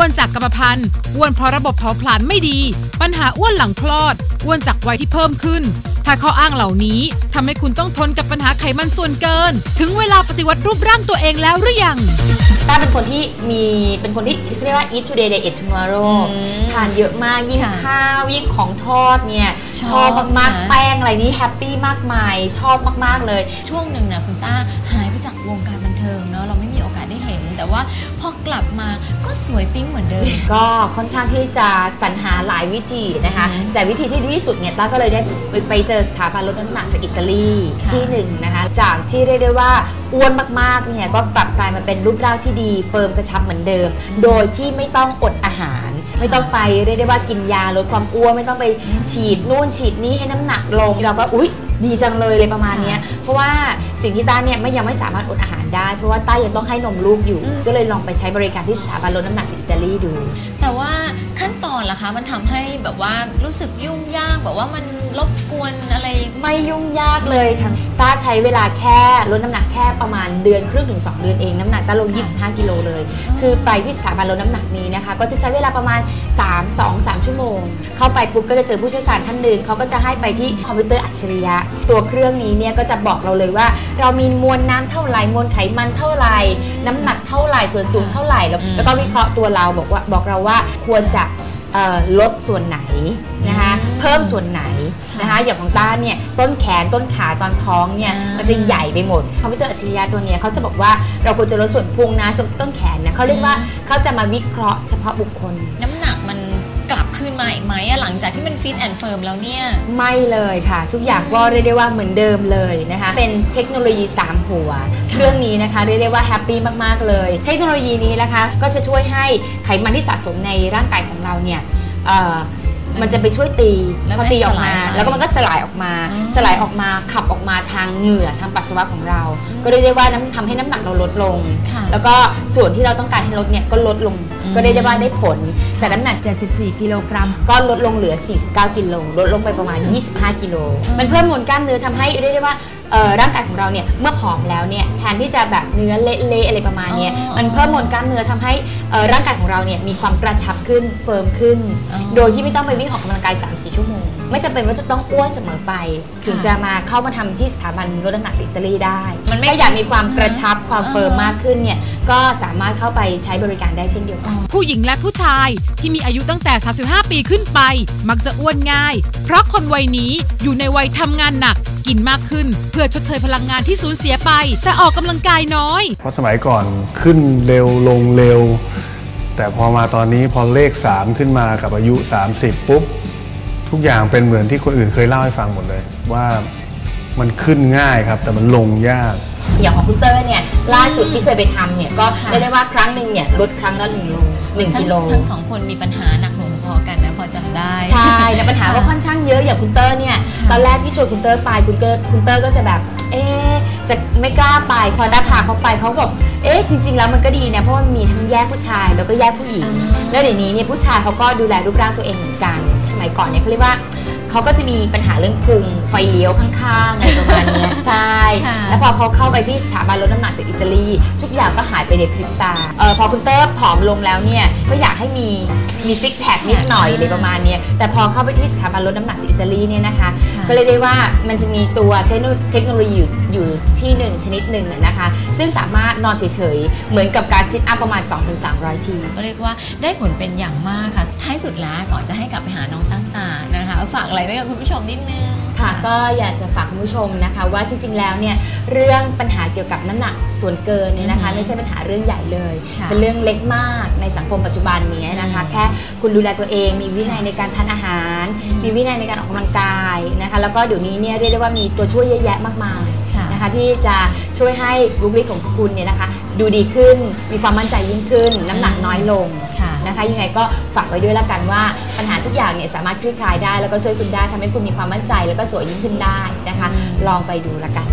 อ้วนจากกรรมพันธุ์อ้วนเพราะระบบเผาผลาญไม่ดี ปัญหาอ้วนหลังคลอด อ้วนจากวัยที่เพิ่มขึ้น ถ้าข้ออ้างเหล่านี้ทำให้คุณต้องทนกับปัญหาไขมันส่วนเกิน ถึงเวลาปฏิวัติรูปร่างตัวเองแล้วหรือยัง ต้าเป็นคนที่มีเป็นคนที่เรียกว่า eat today they eat tomorrow อืมทานเยอะมากยิ่งค่ะข้าวยิ่งของทอดเนี่ยชชออบบมากนะ ๆแป้งอะไรนี่แฮปปี้มากมาย ชอบมากๆเลย ช่วงหนึ่งนะคุณต้าหาย ว่าพอกลับมาก็สวยปิ๊งเหมือนเดิม ก็ค่อนข้างที่จะสรรหาหลายวิธีนะคะอืมแต่วิธีที่ดีที่สุดเนี่ยต้าก็เลยได้ไปไปเจอสถาบันลดน้ำหนักจากอิตาลีค่ะที่หนึ่งนะคะ จากที่เรียกได้ว่าอ้วนมากๆเนี่ยก็กลับกลายมาเป็นรูปร่างที่ดีเฟิร์มกระชับเหมือนเดิม โดยที่ไม่ต้องอดอาหารไม่ต้องไปเรียกได้ว่ากินยาลดความอ้วนไม่ต้องไปฉีดนู่นฉีดนี่ให้น้ำหนักลงเราก็อุ๊ย ดีจังเลยเลยประมาณเนี้ยเพราะว่าสิ่งที่ต้าเนี่ยไม่ยังไม่สามารถอดอาหารได้ เพราะว่าต้ายังต้องให้นมลูกอยู่อืมก็เลยลองไปใช้บริการที่สถาบันลดน้ำหนักจากอิตาลีดู แต่ว่าขั้นตอน ล่ะคะ มันทำให้แบบว่ารู้สึกยุ่งยากแบบว่ามันรบกวนอะไรไม่ยุ่งยากเลยค่ะต้าใช้เวลาแค่ลดน้ำหนักแค่ประมาณเดือนครึ่งถึง 2 เดือนเองน้ำหนักต้าลง 25 กิโลเลย คือไปที่สถาบันลดน้ำหนักนี้นะคะ ก็จะใช้เวลาประมาณ 3 2 3 ชั่วโมง เข้าไปปุ๊บก็จะเจอผู้เชี่ยวชาญท่านหนึ่งเขาก็จะให้ไปที่คอมพิวเตอร์อัจฉริยะ ตัวเครื่องนี้เนี่ยก็จะบอกเราเลยว่า เรามีมวลน้ำเท่าไหร่มวลไขมันเท่าไหร่น้ำหนักเท่าไหร่ส่วนสูงเท่าไหร่แล้วอืมแล้วก็วิเคราะห์ตัวเราบอกว่าบอกเราว่าควรจะเอ่อ ลดส่วนไหนนะคะเพิ่มส่วนไหนนะคะอย่างของต้าเนี่ยต้นแขนต้นขาตอนท้องเนี่ยอ่ามัมันจะใหญ่ไปหมดคอมพิวเตอร์อัจฉริยะตัวเนี้ยเขาจะบอกว่าเราควรจะลดส่วนพุงนะส่วนต้นแขนเนี่ยเขาเรียกว่าเขาจะมาวิเคราะห์เฉพาะบุคคลน้ำหนักมันกลับ คืนมาอีกไหมอะหลังจากที่มันฟิตแอนด์เฟิร์มแล้วเนี่ย ไม่เลยค่ะ ทุกอย่างก็เรียกได้ว่าเหมือนเดิมเลยนะคะ เป็นเทคโนโลยี 3 หัวเครื่องนี้นะคะเรียกได้ว่าแฮปปี้มาก ๆ เลย เทคโนโลยีนี้นะคะก็จะช่วยให้ไขมันที่สะสมในร่างกายของเราเนี่ยเอ่อ มันจะไปช่วยตีแล้วพอตีออกมาไม่สลายไปแล้วก็มันก็สลายออกมาอ๋อสลายออกมาขับออกมาทางเหงื่อทางปัสสาวะของเรา ก็เรียกได้ว่าน้ำทำให้น้ำหนักเราลดลงค่ะแล้วก็ส่วนที่เราต้องการให้ลดเนี่ยก็ลดลงอืมก็เรียกได้ว่าได้ผล จากน้ำหนัก 74 กิโลกรัม ก็ลดลงเหลือ 49 กิโล ลดลงไปประมาณ 25 กิโล มันเพิ่มมวลกล้ามเนื้อทำให้เรียกได้ว่าเอ่อ ร่างกายของเราเนี่ยเมื่อผอมแล้วเนี่ยแทนที่จะแบบเนื้อเละๆอะไรประมาณเนี้ยอ๋อมันเพิ่มมวลกล้ามเนื้อทำให้เอ่อร่างกายของเราเนี่ยมีความกระชับขึ้นเฟิร์มขึ้นอ๋อโดยที่ไม่ต้องไปวิ่งออกกำลังกาย 3-4 ชั่วโมง ไม่จำเป็นว่าจะต้องอ้วนเสมอไป ถึงจะมาเข้ามาทำที่สถาบันลดน้ำหนักจากอิตาลีได้ มันไม่ถ้าอยากมีความกระชับความเฟิร์มอ๋อมากขึ้นเนี่ยก็สามารถเข้าไปใช้บริการได้เช่นเดียวกัน ผู้หญิงและผู้ชายที่มีอายุตั้งแต่ 35 ปีขึ้นไป มักจะอ้วนง่าย เพราะคนวัยนี้อยู่ในวัยทำงานหนัก กินมากขึ้น เพื่อชดเชยพลังงานที่สูญเสียไป แต่ออกกำลังกายน้อย เพราะสมัยก่อนขึ้นเร็วลงเร็ว แต่พอมาตอนนี้พอเลข 3 ขึ้นมากับอายุ 30 ปุ๊บ ทุกอย่างเป็นเหมือนที่คนอื่นเคยเล่าให้ฟังหมดเลย ว่ามันขึ้นง่ายครับแต่มันลงยาก อย่างของคุณเตอร์เนี่ยล่าสุดที่เคยไปทำเนี่ยก็ค่ะเรียกได้ว่าครั้งหนึ่งเนี่ยลดครั้งละหนึ่งโลหนึ่งทั้งกิโลทั้งสองคนมีปัญหาหนักหน่วงพอกันนะพอจำได้ใช่แล้วปัญหาก็ค่อนข้างเยอะอย่างคุณเตอร์เนี่ยตอนแรกที่ชวนคุณเตอร์ไปคุณเตอร์คุณเตอร์ก็จะแบบเอ๊ะจะไม่กล้าไปพอได้พาเขาไปเขาบอกเอ๊ะจริง ๆ แล้วมันก็ดีนะเพราะว่ามันมีทั้งแยกผู้ชายแล้วก็แยกผู้หญิงอ่าแล้วเดี๋ยวนี้เนี่ยผู้ชายเขาก็ดูแลรูปร่างตัวเองเหมือนกันสมัยก่อนเนี่ยเขาเรียกว่า เขาก็จะมีปัญหาเรื่องพุงไฟเลี้ยวข้างๆอะไรประมาณเนี้ยใช่ค่ะแล้วพอเขาเข้าไปที่สถาบันลดน้ำหนักจากอิตาลี ทุกอย่างก็หายไปในพริบตาเออพอคุณเตอร์ผอมลงแล้วเนี่ยก็อยากให้มีมีซิกแพคนิดหน่อยอะไรประมาณเนี้ยแต่พอเข้าไปที่สถาบันลดน้ำหนักจากอิตาลีเนี่ยนะคะค่ะก็เลยได้ว่ามันจะมีตัวเทคโนเทคโนโลยีอยู่อยู่ที่หนึ่งชนิดหนึ่งอะนะคะ ซึ่งสามารถนอนเฉยๆ เหมือนกับการซิทอัพประมาณ 2-300 ทีก็เรียกว่าได้ผลเป็นอย่างมากค่ะท้ายสุดแล้วก่อนจะให้กลับไปหาน้องตั้งตานะคะฝากอะไรไว้กับคุณผู้ชมนิดนึง ค่ะก็อยากจะฝากคุณผู้ชมนะคะ ว่าจริงๆแล้วเนี่ยเรื่องปัญหาเกี่ยวกับน้ำหนักส่วนเกินเนี่ยนะคะอือฮึไม่ใช่ปัญหาเรื่องใหญ่เลย ค่ะเป็นเรื่องเล็กมากในสังคมปัจจุบันนี้นะคะ แค่คุณดูแลตัวเองมีวินัยในการทานอาหาร อืมมีวินัยในการออกกำลังกายนะคะ แล้วก็เดี๋ยวนี้เนี่ยเรียกได้ว่ามีตัวช่วยเยอะแยะมากมายค่ะ นะคะที่จะช่วยให้บุคลิกของคุณเนี่ยนะคะ ดูดีขึ้นมีความมั่นใจยิ่งขึ้น น้ำหนักน้อยลง ค่ะ นะคะยังไงก็ฝากไว้ด้วยละกันว่าปัญหาทุกอย่างเนี่ยสามารถคลี่คลายได้แล้วก็ช่วยคุณได้ทำให้คุณมีความมั่นใจ แล้วก็สวยยิ่งขึ้นได้นะคะอืมลองไปดูละกัน